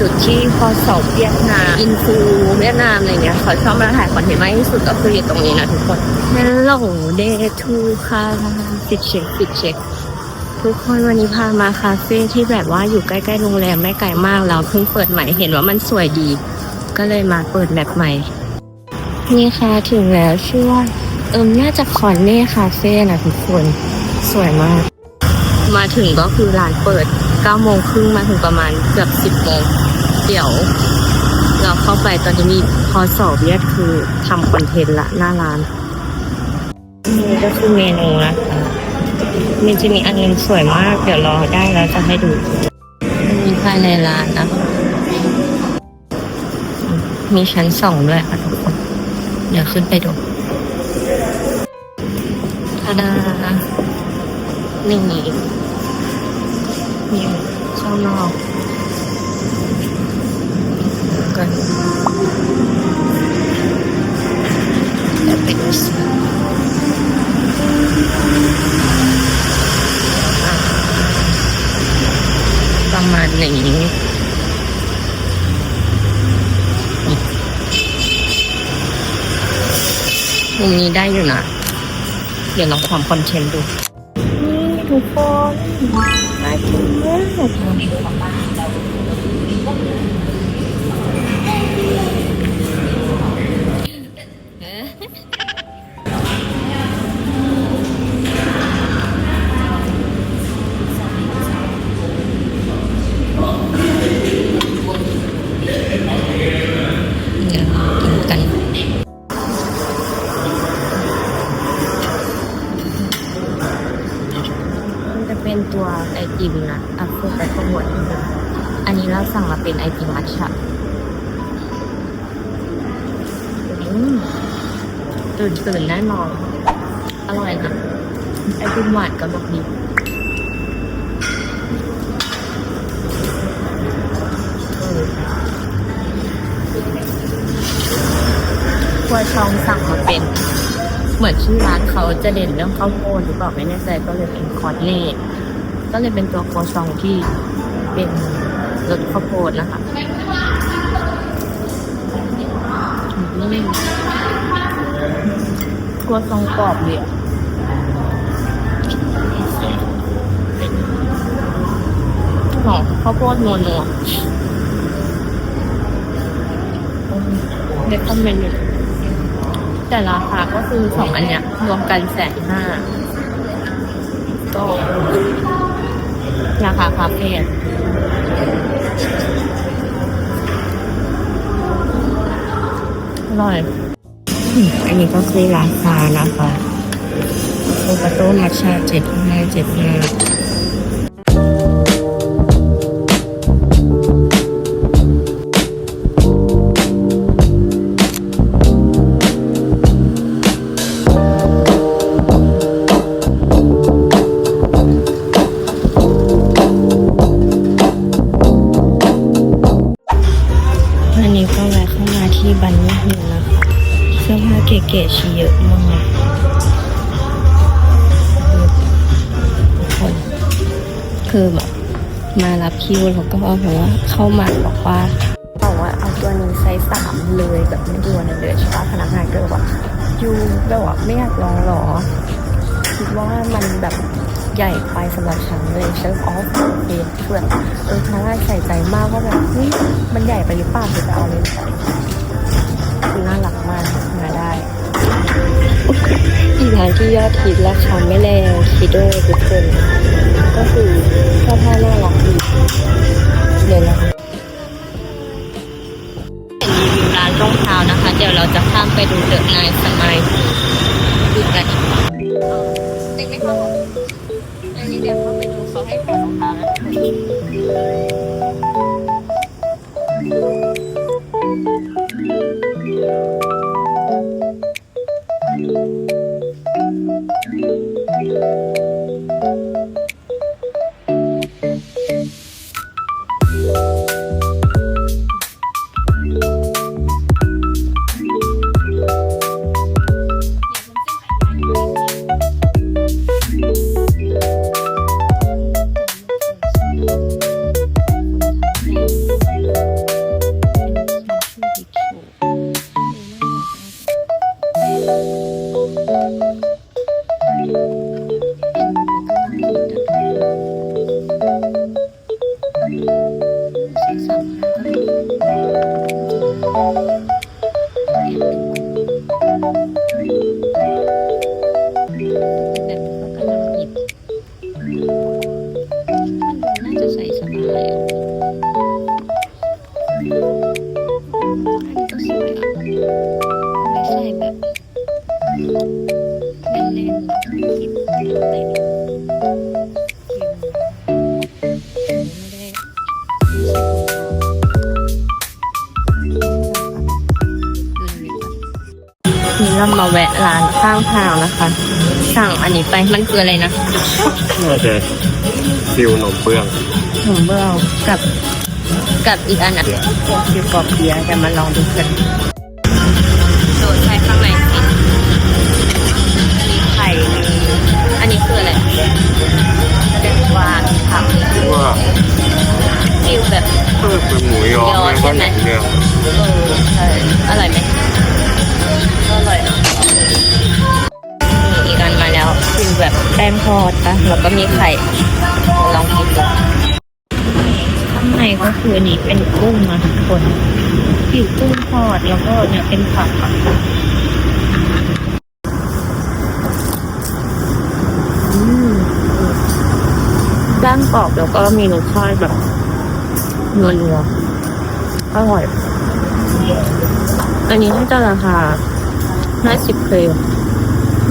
แล้วก็พามาจุดที่พอสอบเวียดนาม อินฟูเวียดนามอะไรเงี้ยเขาชอบมาถ่ายคอนเทนต์มากที่สุดก็คืออยู่ตรงนี้นะทุกคน Hello Day to ค่ะฟิตเช็คฟิตเช็คทุกคนวันนี้พามาคาเฟ่ที่แบบว่าอยู่ใกล้ๆโรงแรมไม่ไกลมากแล้วเพิ่งเปิดใหม่เห็นว่ามันสวยดี ก็เลยมาเปิดแบบใหม่ นี่ค่ะถึงแล้วชื่อว่าเอิมน่าจะคอนเน่คาเฟ่นะทุกคนสวยมาก มาถึงก็คือร้านเปิด9โมงครึ่งมาถึงประมาณเกือบ10โมง เดี๋ยว เราเข้าไปตอนนี้มีพอสอบเวียดคือทำคอนเทนต์ละหน้าร้านนี่ก็คือเมนูนะคะมันจะมีอันนึงสวยมาก เดี๋ยวรอได้แล้วจะให้ดูมีภายในร้านนะคะมีชั้นสองด้วยค่ะทุกคน เดี๋ยวขึ้นไปดูทาดานี่นี่ข้างนอก กันเดี๋ยวไปดูสิอะประมาณนี้มุมนี้ได้อยู่นะ เดี๋ยวลองทำคอนเทนต์ดู นี่ทุกคนน่ากินมาก เป็นตัวไอติมนะอัฟเฟอร์ไปขบนอันนี้เราสั่งมาเป็นไอติมมัทฉะตื่นตื่นแน่นอนอร่อยนะไอติมหวานกับดอกดีเออครัวชองสั่งมาเป็น เหมือนชื่อร้านเขาจะเด่นเรื่องข้าวโพดหรือเปล่าไม่แน่ใจก็เลยเป็นคอร์เน่ ก็เลยเป็นตัวโคซองที่เป็นรสข้าวโพดนะคะตัวซองกรอบเลยหอมข้าวโพดนัวนัวเด็กคอมเมนต์อยู่แต่ราคาก็คือสองอันเนี้ยรวมกันแสนห้าก็ ราคาคาเฟ่อร่อย อันนี้ก็คือราคานะคะโอปาโต้มัชชาเจ็ดห้าเจ็ดห้า เกชีเยอะมากทุกคนคือแบบมารับคิวแล้วก็แบบว่าเข้ามาบอกว่าบอกว่าเอาตัวนี้ไซส์สามเลยแบบไม่ดูในเลยใช่ปะพนักงานก็เลยว่ายูแบบว่าไม่อยากลองหรอ คิดว่ามันแบบใหญ่ไปสำหรับฉันเลยฉันออฟเฟสคือแบบเออพนักงานใส่ใจมากว่าแบบเฮ้ยมันใหญ่ไปหรือเปล่าหรือจะเอาเลยใส่านที่ยอดฮิตและคาไม่แรงคิดด้วยทุกคน ก็คือข้อผ้าน่ารักดีเดี๋ยวนะรีวิวร้านรองเท้านะคะ เดี๋ยวเราจะข้ามไปดูเดอะายสมัยดูกันอีกเด็กไม่เข้าอันนี้เดี๋ยวเขาไปดูเขาให้ขอรองเท้านะคะ แวะร้านข้างทางนะคะ สั่งอันนี้ไปมันคืออะไรนะน่าจะฟิวหนมเบื้องหมูเบื้องกับกับอีกอันอะคือปอบเบียร์จะมาลองดูกันโดดใส่ข้างในสิมีไข่มีอันนี้คืออะไรเด็กวานผักว่าฟิลแบบเออเป็นหมูยอไม่ก็หนังเดียว แบบแป้งทอดนะแล้วก็มีไข่ ลองกินดูข้างในก็คืออันนี้เป็นกุ้งนะทุกคนผิวกุ้งทอดแล้วก็เนี่ยเป็นผักอะอืมด้านกรอบแล้วก็มีรสชาติแบบนัวๆอร่อย อันนี้น่าจะราคาห้าสิบเคย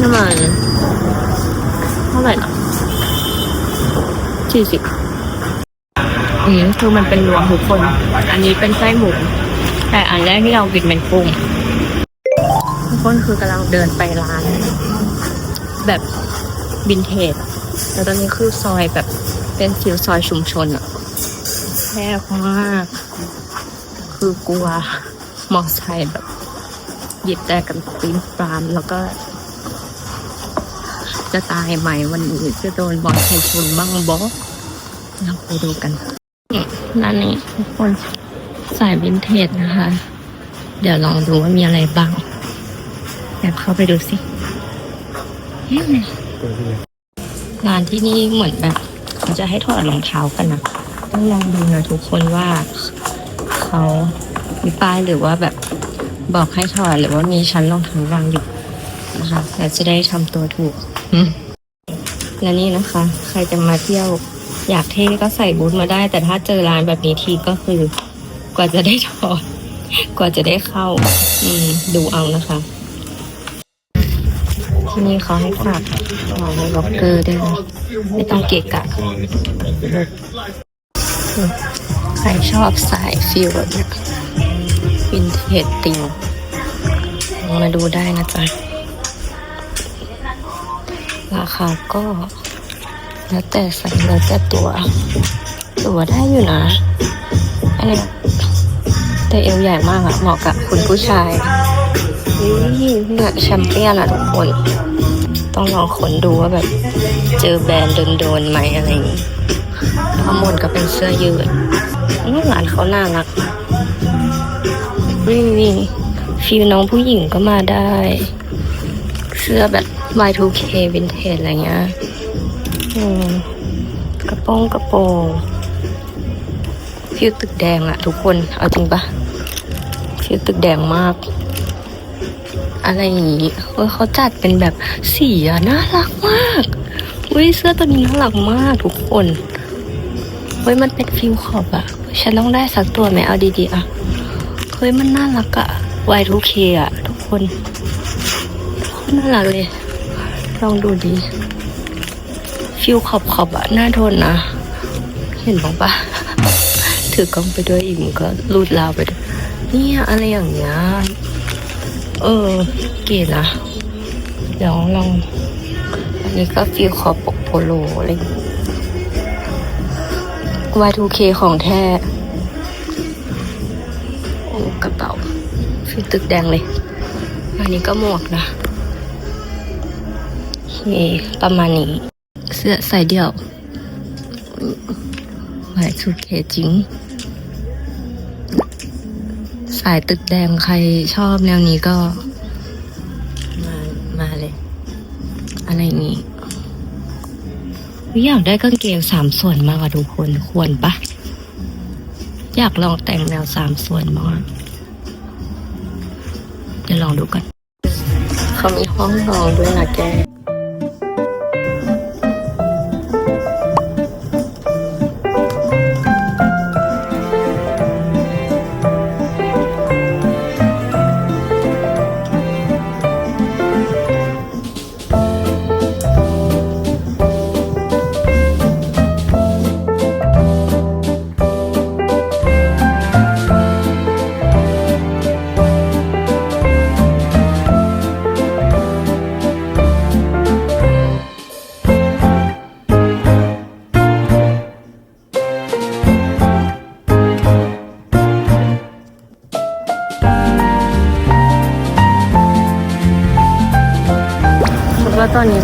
น้ำมันเท่าไหร่นะสี่สิบอืมคือมันเป็นรวมทุกคน อันนี้เป็นไส้หมู แต่อันแรกที่เรากินเป็นกุ้งทุกคนคือกำลังเดินไปร้าน แบบวินเทจแล้วตอนนี้คือซอยแบบเป็นฟิลซอยชุมชนอะแคบมาก คือกลัวมอไซค์แบบหยิบแต่กันปีนปรามแล้วก็ จะตายไหมวันนี้จะโดนบอลไทยชนบ้างบอเราไปดูกันนี่ร้านนี้ทุกคนสายวินเทจนะคะ เดี๋ยวลองดูว่ามีอะไรบ้างแอบเข้าไปดูสิอืมร้านที่นี่เหมือนแบบเขาจะให้ถอดรองเท้ากันนะต้องลองดูนะทุกคนว่าเขามีป้ายหรือว่าแบบบอกให้ถอดหรือว่ามีชั้นรองเท้าวางอยู่นะคะเราจะได้ทำตัวถูกอืม และนี่นะคะ ใครจะมาเที่ยว อยากเท่ก็ใส่บูทมาได้ แต่ถ้าเจอร้านแบบนี้ทีก็คือกว่าจะได้ถอดกว่าจะได้เข้า อืม ดูเอานะคะ ที่นี่เขาให้ฝากของในล็อกเกอร์ด้วยนะไม่ต้องเกะกะ ใครชอบสายฟิลแบบนี้วินเทจติงมาดูได้นะจ๊ะ ราคาก็แล้วแต่ใส่แล้วแต่ตัวตัวได้อยู่นะ อันนี้แต่เอวใหญ่มากอะเหมาะกับคุณผู้ชายนี่เนี่ยแชมเปี้ยนอะทุกคน ต้องลองขนดูว่าแบบ เจอแบรนด์โดนๆไหมอะไรอย่างงี้ข้างบนก็เป็นเสื้อยืดอืมร้านเขาน่ารักนี่นี่ฟิลน้องผู้หญิงก็มาได้ เสื้อแบบ Y2K วินเทจอะไรเงี้ยกระโปรงกระโปรงฟิลตึกแดงอะทุกคน เอาจริงปะฟิลตึกแดงมาก อะไรอย่างงี้เฮ้ยเขาจัดเป็นแบบสีอะน่ารักมากเฮ้ยเสื้อตัวนี้น่ารักมากทุกคนเฮ้ยมันเป็นฟิลขอบอะฉันต้องได้สักตัวไหมเอาดีๆอะเฮ้ยมันน่ารักอะ Y2K อะทุกคนโคตรน่ารักเลย ลองดูดีฟิลขอบขอบอะน่าทนนะ เห็นบ้างปะถือกล้องไปด้วยอีกมันก็รูดราวไปด้วยเนี่ยอะไรอย่างเงี้ย เออ เก๋นะ เดี๋ยวลอง อันนี้ก็ฟิลขอบปกโปโลอะไรอย่างเงี้ย Y2K ของแท้โอ้กระเป๋าฟิลตึกแดงเลย อันนี้ก็หมวกนะ โอเคประมาณนี้ เสื้อใส่เดี่ยว Y2K จริง สายตึกแดงใครชอบแนวนี้ก็ มามาเลย อะไรอย่างนี้อยากได้กางเกงสามส่วนมากอะทุกคนควรปะอยากลองแต่งแนวสามส่วนมากเดี๋ยวลองดูกัน เขามีห้องนอนด้วยนะแก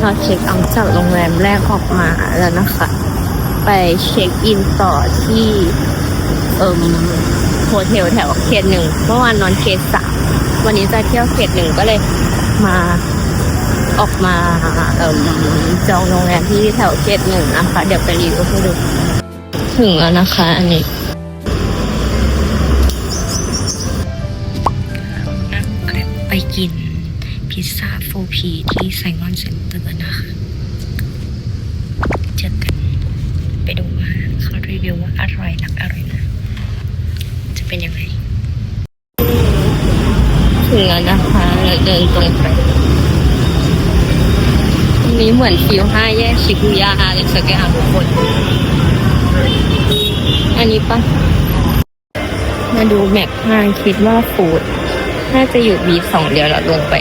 เราเช็คเอาจากโรงแรมแรกออกมาแล้วนะคะ ไปเช็คอินต่อที่เอ่มโฮเทลแถวเขตหนึ่งเมื่อวานนอนเขตสามวันนี้จะเที่ยวเขตหนึ่งก็เลยมาออกมาเอ่มจองโรงแรมที่แถวเขตหนึ่งนะคะ เดี๋ยวไปรีวิวให้ดูถึงแล้วนะคะ อันนี้ไปกิน พิซซ่าฟูพีที่ไซมอนเซ็นเตอร์นะคะ เจอกัน ไปดูว่าเขารีวิวว่าอร่อยนักอร่อยนะจะเป็นยังไง ถึงแล้วนะคะเราเดินตรงไปตรงนี้เหมือนฟิวห้าแยกชิบุย่าอะไรสักอย่างทุกคน อันนี้ปะมาดูแมปห้างคิดว่าฟูดน่าจะอยู่บีสองเดียวแล้วลงไป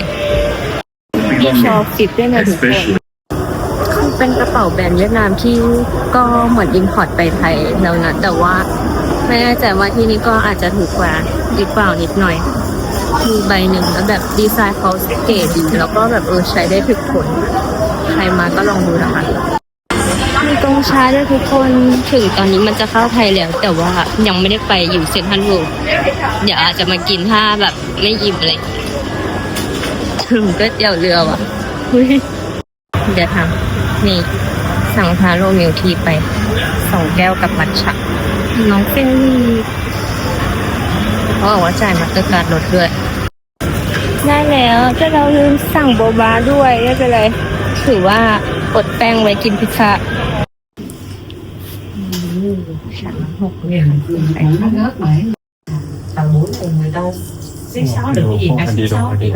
พี่ชอบฟิปด้วยนะทุกคนคือเป็นกระเป๋าแบรนด์เวียดนามที่ก็เหมือนอินพอร์ตไปไทยแล้วนะแต่ว่าไม่แน่ใจว่าที่นี่ก็อาจจะถูกกว่าหรือเปล่านิดหน่อยมีใบหนึ่งแล้วแบบดีไซน์เขาเก๋ดีแล้วก็แบบเออใช้ได้ถึกผลใครมาก็ลองดูนะคะมีตรงช้าด้วยทุกคนถึงตอนนี้มันจะเข้าไทยแล้ว แต่ว่ายังไม่ได้ไปอยู่เซ็นทรัลเวิลด์เดี๋ยวอาจจะมากินถ้าแบบไม่อิ่มอะไรอย่างเงี้ย ถึงก็เตี๋ยวเรือว่ะอุ๊ยเดี๋ยวทำนี่ สั่งพาโรมิลทีไปสองแก้วกับมัทฉะน้องเฟรลี่เขาบอกว่าจ่ายมาสเตอร์การ์ดลดด้วย ได้แล้วแต่เราลืมสั่งโบบาด้วยไม่เป็นไรถือว่าอดแป้งไว้กินพิซซ่าฉันหกเหรียญ tầng 4 thì người ta xếp sáu được cái gì ta xếp sáu thì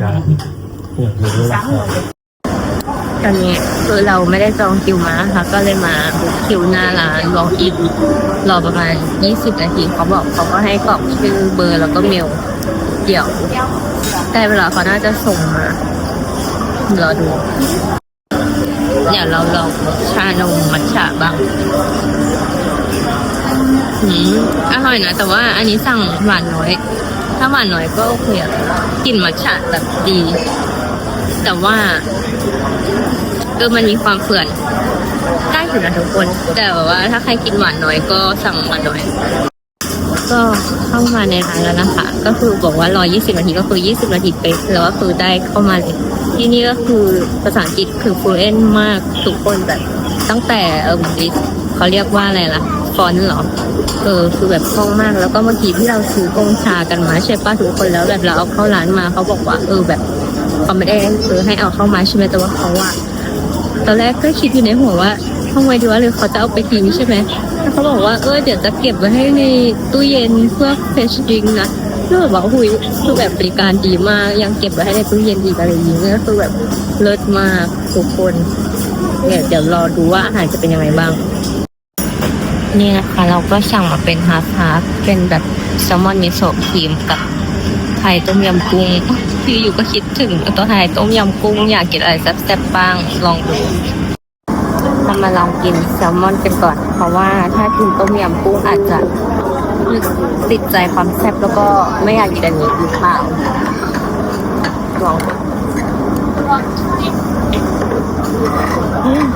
ตอนนี้คือเราไม่ได้จองคิวมานะคะก็เลยมาบุกคิวหน้าร้านลองอินรอประมาณ 20 นาทีเขาบอกเขาก็ให้กรอกชื่อเบอร์แล้วก็เมล เดี๋ยวได้เวลาเขาน่าจะส่งมารอดู เดี๋ยวเราลองชานมมัทฉะบ้างอืมอร่อยนะ แต่ว่าอันนี้สั่งหวานน้อย ถ้าหวานน้อยก็โอเคกลิ่นมัทฉะแบบดี แต่ว่าเออมันมีความเฝื่อนได้อยู่นะทุกคน แต่ว่าถ้าใครกินหวานน้อยก็สั่งหวานน้อย ก็เข้ามาในร้านแล้วนะคะ ก็คือบอกว่ารอ20 นาทีก็คือ 20 นาทีเป๊ะแล้วก็คือได้เข้ามาเลยที่นี่ก็คือภาษาอังกฤษคือ fluent มากทุกคนแบบตั้งแต่เออเขาเรียกว่าอะไรล่ะฟอนต์เหรอเออคือแบบคล่องมากแล้วก็เมื่อกี้ที่เราซื้อกงชากันมาใช่ป้ะทุกคนแล้วแบบเราเอาเข้าร้านมาเขาบอกว่า เออแบบ เขาไม่ได้ซื้อให้เอาเข้ามาใช่ไหมแต่ว่าเขาอะตอนแรกก็คิดอยู่ในหัวว่าทำไมดีวะหรือเขาจะเอาไปทิ้งใช่ไหมแล้วเขาบอกว่าเออเดี๋ยวจะเก็บไว้ให้ในตู้เย็นเพื่อเฟชดิงนะแล้วแบบว่าหุยคือแบบบริการดีมากยังเก็บไว้ให้ในตู้เย็นอีกอะไรอย่างเงี้ยก็คือแบบเลิศมากทุกคนเนี่ยเดี๋ยวรอดูว่าอาหารจะเป็นยังไงบ้าง นี่นะคะ เราก็สั่งมาเป็นฮาร์ฟฮาร์ฟเป็นแบบแซลมอนมิโซะครีมกับ ไทยต้มยำกุ้งที่อยู่ก็คิดถึงตัวไทยต้มยำกุ้ง อยากกินอะไรแซ่บๆบ้างลองดูเรามาลองกินแซลมอนกันก่อน เพราะว่าถ้ากินต้มยำกุ้งอาจจะติดใจความแซ่บแล้วก็ไม่อยากกินอันนี้หรือเปล่าลองอืม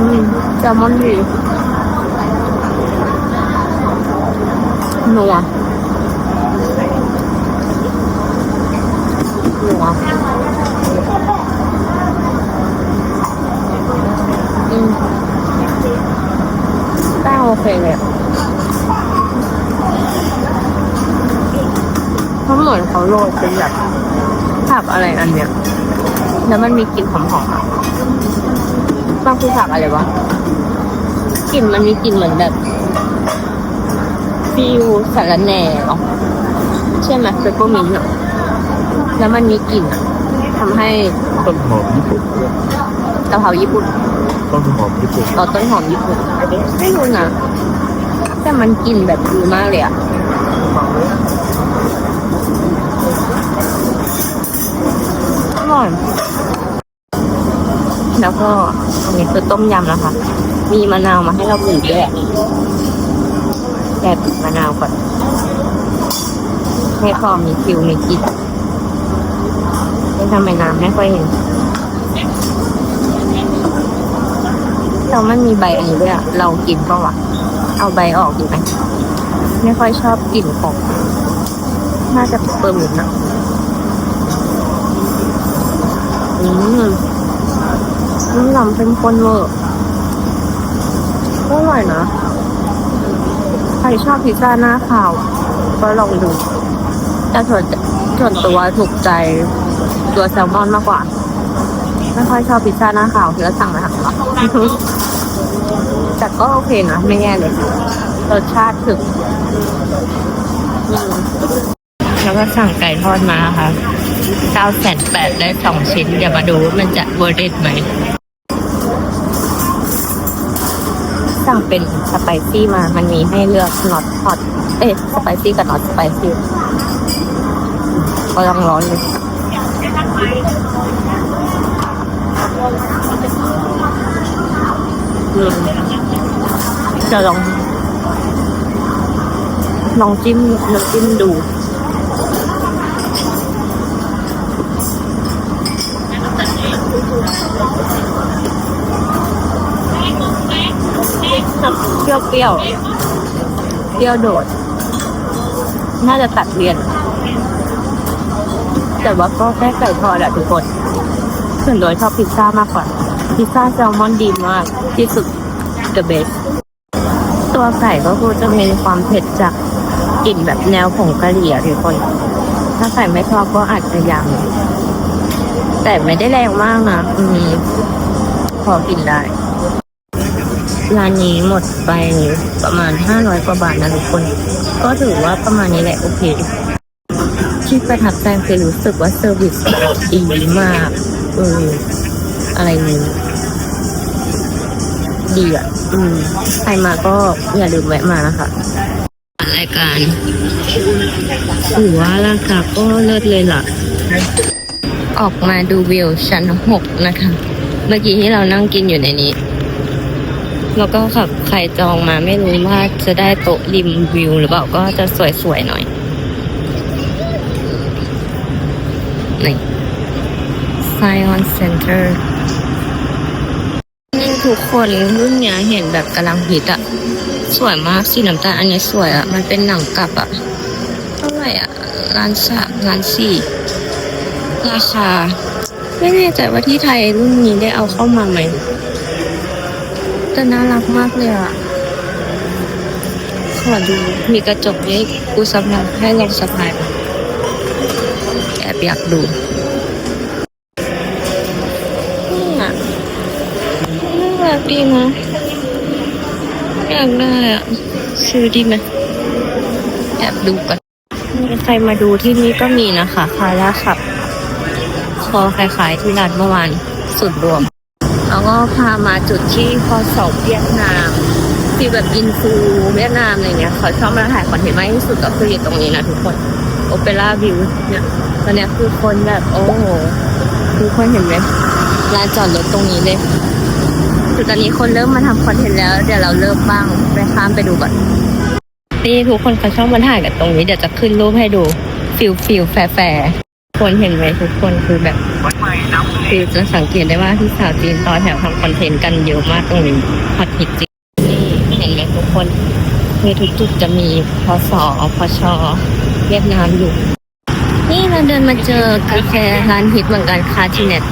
อืม แซลมอนดีนัวนัวอืมแป้งโอเคเลยเพราะเหมือนเขาโรยเป็นแบบผักอะไรอันเนี้ย แล้วมันมีกลิ่นหอมๆอะบางคือผักอะไรวะ กลิ่นมันมีกลิ่นเหมือนแบบฟิวสาระแหน่เหรอใช่ไหมเปปเปอร์มินต์อะแล้วมันมีกลิ่นอะทำให้ต้นหอมญี่ปุ่นกะเพราญี่ปุ่นต้นหอมญี่ปุ่นต่อต้นหอมญี่ปุ่นไม่รู้นะแต่มันกลิ่นแบบดีมากเลยอะอร่อย แล้วก็อันนี้คือต้มยำนะคะ มีมะนาวมาให้เราบีบด้วยแบบมะนาวก่อน ให้พอมีคิวมีกินไม่ทำไมน้ำไม่ค่อยเห็นเราไม่มีใบอันนี้ด้วยอะเรากินปะวะเอาใบออกดีไหมไม่ค่อยชอบกลิ่นของ น่าจะเปิดหมุนนะอืม น้ำลำเป็นคนเวอร์ก็อร่อยนะ ใครชอบพิซซ่าหน้าขาว ก็ลองดู แต่ส่วนส่วนตัวถูกใจตัวแซลมอนมากกว่า ไม่ค่อยชอบพิซซ่าหน้าขาวที่เราสั่งมาทำหรอกแต่ก็โอเคนะ ไม่แย่เลยรสชาติถึงแล้วก็สั่งไก่ทอดมาค่ะเก้าแสนแปดได้สองชิ้น เดี๋ยวมาดูว่ามันจะเวอร์เดตไหม สั่งเป็นสไปซี่มา มันมีให้เลือกน็อตฮอตเอ๊ะสไปซี่กับน็อตสไปซี่ก็ต้องร้อนเลยจะลองลองจิ้มน้ำจิ้มดู เปรี้ยวเปรี้ยวเปรี้ยวโดด น่าจะตัดเลี่ยน แต่ว่าก็แค่ไก่ทอดอะทุกคนส่วนโดยชอบพิซซ่ามากกว่า พิซซ่าแซลมอนดีมาก ที่สุด the best ตัวไก่ก็คือจะมีความเผ็ดจากกลิ่นแบบแนวผงกะหรี่อะทุกคน ถ้าใครไม่ชอบก็อาจจะยัง แต่ไม่ได้แรงมากนะ อืม พอกินได้ ร้านนี้หมดไปประมาณห้าร้อยกว่าบาทนะทุกคน ก็ถือว่าประมาณนี้แหละโอเค ที่ประทับใจคือรู้สึกว่าเซอร์วิสดีมากเอออะไรนี้ดีอะ อืมใครมาก็อย่าลืมแวะมานะคะรายการถือว่าราคาก็เลิศเลยล่ะ ออกมาดูวิวชั้นหกนะคะ เมื่อกี้ที่เรานั่งกินอยู่ในนี้ แล้วก็ขับใครจองมาไม่รู้ว่าจะได้โต๊ะริมวิวหรือเปล่าก็จะสวยๆหน่อยนี่ Zion Center นี่ทุกคนรุ่นนี้เห็นแบบกำลังฮิตอะสวยมากสีน้ำตาลอันนี้สวยอะมันเป็นหนังกลับอะเท่าไหร่อะล้านสามล้านสี่ราคา ไม่แน่ใจว่าที่ไทยรุ่นนี้ได้เอาเข้ามาไหม แต่น่ารักมากเลยอะ ขอดู มีกระจกให้กูสะพายให้ลองสะพายแอบอยากดูนี่อะน่ารักดีนะอยากได้อะ ซื้อดีไหมแอบดูก่อนมีใครมาดูที่นี่ก็มีนะคะคาร่าขับ คอคล้ายๆที่ร้านเมื่อวานสุดรวม แล้วก็พามาจุดที่พอสอบเวียดนามที่แบบอินฟูเวียดนามอะไรเงี้ยเขาชอบมาถ่ายคอนเทนต์มากที่สุดก็คืออยู่ตรงนี้นะทุกคนโอเปร่าวิวเนี่ยตอนเนี้ยคือคนแบบโอ้โหทุกคนเห็นไหมลานจอดรถตรงนี้เลยคือตอนนี้คนเริ่มมาทำคอนเทนต์แล้ว เดี๋ยวเราเริ่มบ้างไปข้ามไปดูก่อนนี่ทุกคนเขาชอบมาถ่ายกันตรงนี้เดี๋ยวจะขึ้นรูปให้ดูฟิลฟิลแฟร์แฟร์ คนเห็นไหมทุกคนคือแบบ คือจะสังเกตได้ว่าที่สาวจีนต่อแถวทำคอนเทนต์กันเยอะมากตรงนี้ฮอตฮิตจริงนี่เห็นไหมทุกคนคือทุกจุดจะมีพศพชเวียดนามอยู่ นี่เราเดินมาเจอกาแฟร้านฮิตเหมือนกันคาทิเน็ต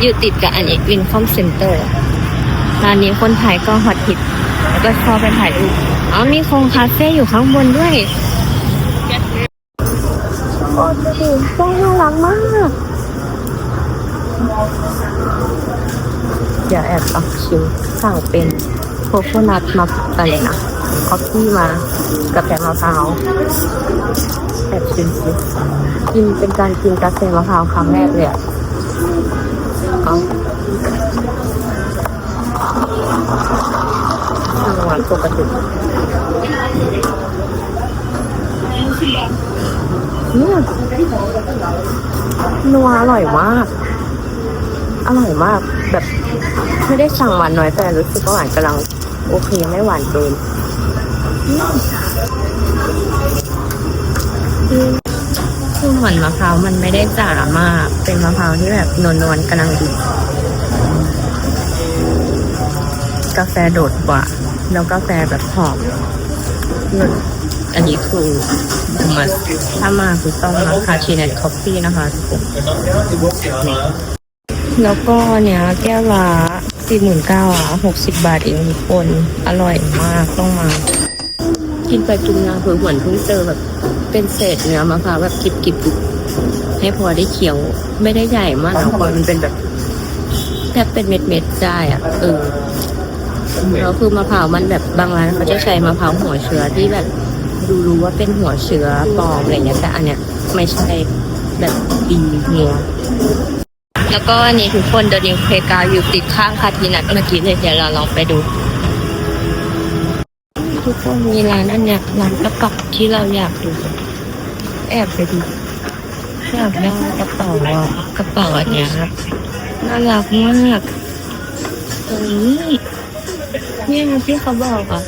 อยู่ติดกับอันเอกวินคอมเซ็นเตอร์ร้านนี้คนไทยก็ฮอตฮิตแล้วก็ชอบไปถ่ายรูปอ๋อมีโคงคาเฟ่อยู่ข้างบนด้วย โอ้ดูต้องน่ารักมาก เดี๋ยวแอบตักชิมสั่งเป็นโคโคนัทมาอะไรนะคอฟฟี่มากับแกมะพร้าวแอบชิมสิกินเป็นการกินกาแฟมะพร้าวครั้งแรกเลยอะอาทางหวานปกติอืม นัวอร่อยมาก อร่อยมาก แบบไม่ได้สั่งหวานน้อยแต่รู้สึกว่าหวานกำลัง โอเคไม่หวานเกินอืมอืมคือเหมือนมะพร้าวมันไม่ได้จ๋ามาก เป็นมะพร้าวที่แบบนวลๆกำลังดี กาแฟโดดกว่า แล้วกาแฟแบบหอมเลิศ อันนี้คือมาถ้ามาคือต้องมาคาชีเนตคอฟฟี่นะคะแล้วก็เนี้ยแก้วละสี่หมื่นเก้าอะหกสิบบาทเองทุกคน อร่อยมากต้องมา กินไปกินมาเผื่อหวนเพิ่งเจอแบบเป็นเศษเนื้อมะพร้าวแบบกิบกิบๆให้พอได้เคี้ยวไม่ได้ใหญ่มากทุกคนมันเป็นแบบแทบเป็นเม็ดเม็ดๆได้อะเออแล้วคือมะพร้าวมันแบบบางร้านเขาจะใช้มะพร้าวหัวเชื้อที่แบบ ดูรู้ว่าเป็นหัวเชื้อปลอมอะไรเงี้ยแต่อันเนี้ยไม่ใช่แบบดีเนื้อแล้วก็อันนี้ทุกคนเดนิวเพกาอยู่ติดข้างคาทินัทเมื่อกี้เลยเดี๋ยวเราลองไปดู ทุกคนมีร้านอันเนี้ยร้านกระเป๋าที่เราอยากดู แอบไปดูอยากได้กระเป๋าอะกระเป๋าอันเนี้ยครับน่ารักมากตรงนี้นี่ที่เขาบอกอะ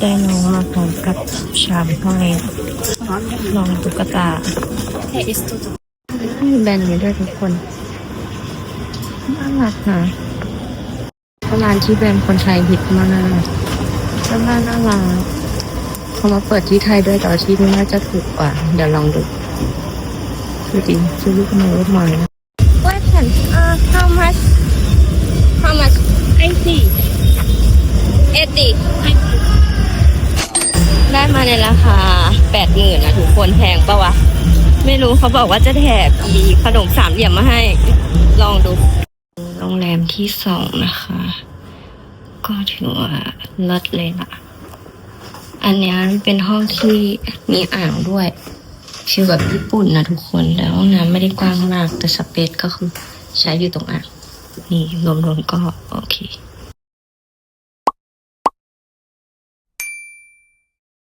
ได้น้องมาพร้อมกับชามห้อยลองตุ๊กตามีแบรนด์นี้ด้วยทุกคนน่ารักนะร้านที่แบรนด์คนไทยฮิตมากแล้วน่าน่ารักเขามาเปิดที่ไทยด้วยแต่ที่นี่น่าจะถูกกว่า เดี๋ยวลองดูดูดิซื้อลูกมือลูกม้นะ What can uh how much how much I see 80 ได้มาในราคาแปดหมื่นนะทุกคนแพงปะวะ ไม่รู้เขาบอกว่าจะแถบอีขนมสามเหลี่ยมมาให้ ลองดู โรงแรมที่สองนะคะ ก็ถือว่าลิศเลยล่ะ อันนี้เป็นห้องที่มีอ่างด้วยฟิลแบบญี่ปุ่นนะทุกคนแล้วห้องน้ำไม่ได้กว้างมากแต่สเปซก็คือใช้อยู่ตรงอ่างนี่รวมๆก็โอเค